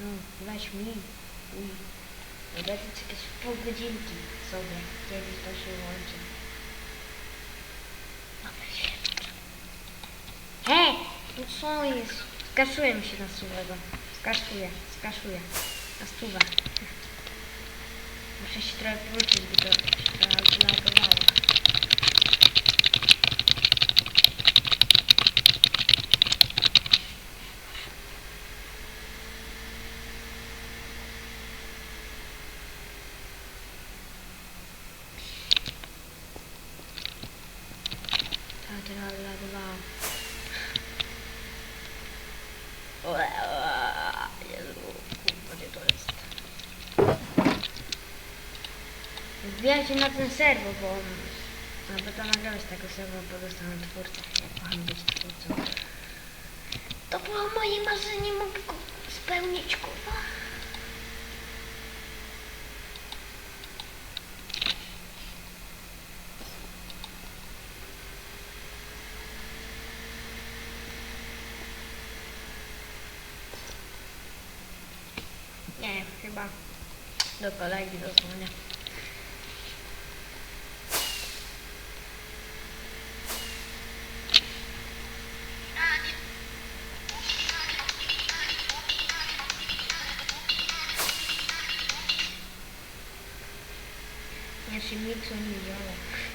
No, weź mi. Uj. Będę jakieś pół godzinki sobie, kiedy to się łączy. Hej! No co jest? Skaszuję mi się na suwego. Skaszuję, skaszuję. Na stówę. Muszę się trochę wrócić, by to się trochę zlagowało. A teraz zlagowało. Jezu, kurwa, gdzie to jest? Wbijajcie na ten serwer, bo... No bo to nagrałeś tego serwera, bo dostałem twórcę. Ja kocham być twórcą. To było moje marzenie, mogę go spełnić, kurwa. Nie wiem, chyba do kolegi dosłownie. Ja się miksu nie wziąłem.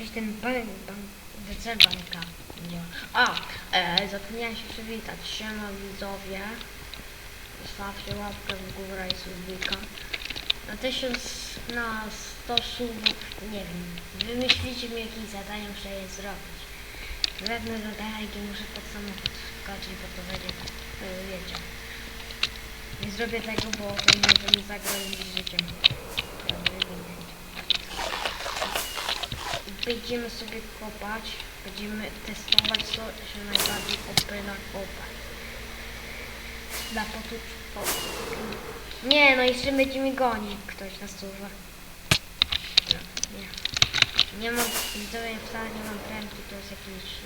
Coś ten bank, bank, WC banka nie. A, e, zapomniałem się przywitać. Siema widzowie. Zostawcie łapkę w górę i subika. Na 1000, na 100 subów, nie wiem, wymyślicie mi jakieś zadania, muszę je zrobić. Żadne zadania, jakie muszę pod samochód skoczyć, bo to będzie, e, wiecie. Nie zrobię tego, bo to może mi zagrozić życiem. Ja nie wiem. Będziemy sobie kopać, będziemy testować, co się najbardziej opyla kopać. Dla potucz... Po... Nie, no jeszcze będzie mi gonić ktoś na. No, nie. Nie mam, widzowie, wcale nie mam premki, to jest jakiś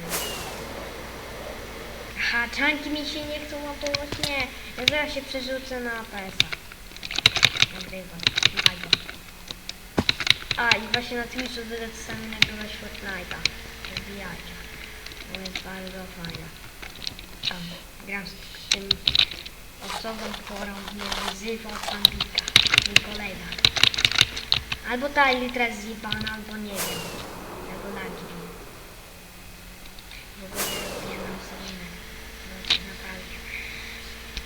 wielki. Aha, czanki mi się nie chcą ładować, nie. Ja zaraz się przerzucę na APS-a. Nagrywam. A, i właśnie na Twitchu będę czasami nagrywać Fortnite'a. Wbijajcie. To jest bardzo fajne. Tam, gram z tym osobą, którą mnie wyzywał Bambika. Mój kolega. Albo ta litra jest zjebana, albo nie wiem. Albo lagi. W ogóle rozbijam sobie naprawdę.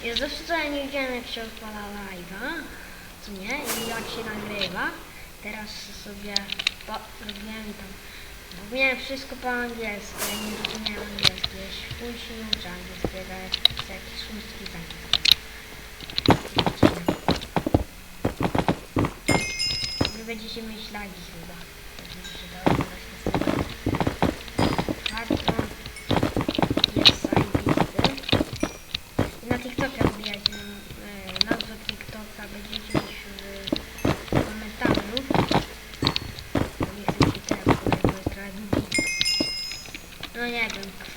Ja zawsze co ja nie widziałem jak się odpala live'a, co nie? I jak się nagrywa. Teraz sobie po, robiłem tam. Robiłem wszystko po angielsku, ja nie rozumiałem angielskiego. Się chuj się nie uczę angielskiego, jak jakiś szóstki z angielskiego. Wy będziecie chyba.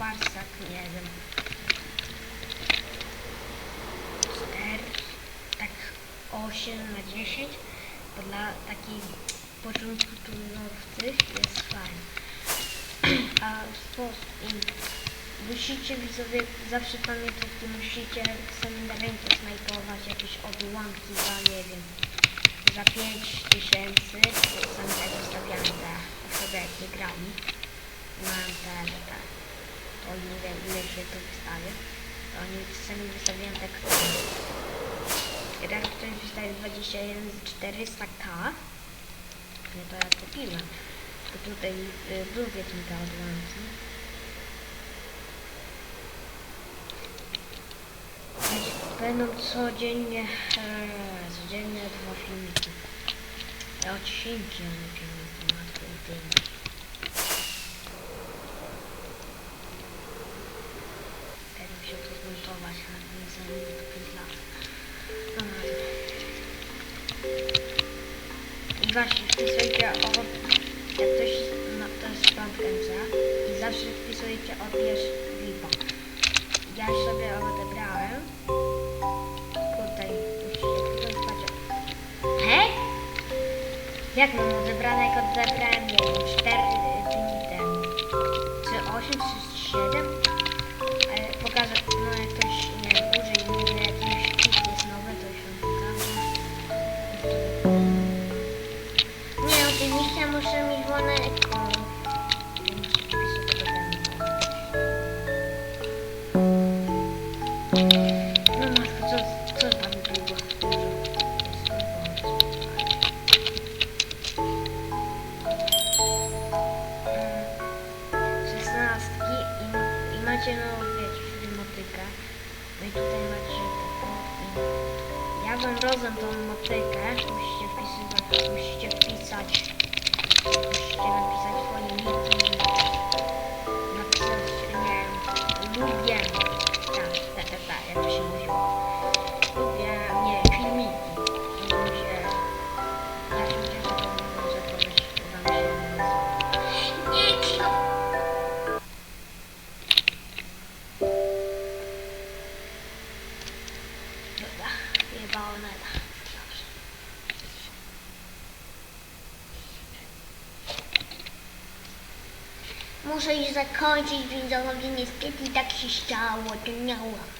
Kwarsak, nie wiem. Cztery, tak 8 na 10. To dla takich początkujących jest fajne. A sposób musicie widzowie zawsze pamiętać, że musicie sobie na rękę snajpować jakieś odłamki za nie wiem za 5 tysięcy sami tak ustawiałem te osoby jak nie grali mam te, że tak nie wiem ile się to wystawię oni sami wystawiają tak jak ktoś wystawi 21 400k no to ja kupiłem. To tutaj y, te odłamki Będą codziennie, e, codziennie dwa filmiki. Odcinki, a nie filmiki, właśnie, w tej serii o jak ktoś no, to jest front MC i zawsze wpisujecie odbierz VIPa. Ja już sobie odebrałem. Tutaj, musicie tylko zobaczyć. He? Jak mam odebrane, jak odebrałem, nie wiem, 4 dni temu. Czy 8, czy 7? Macie, no wiecie, motykę. No i tutaj macie ja wam rozdam tą motykę. Musicie wpisywać, musicie wpisać, Dobrze. Muszę już zakończyć widzowie, niestety tak się chciało, to miałam.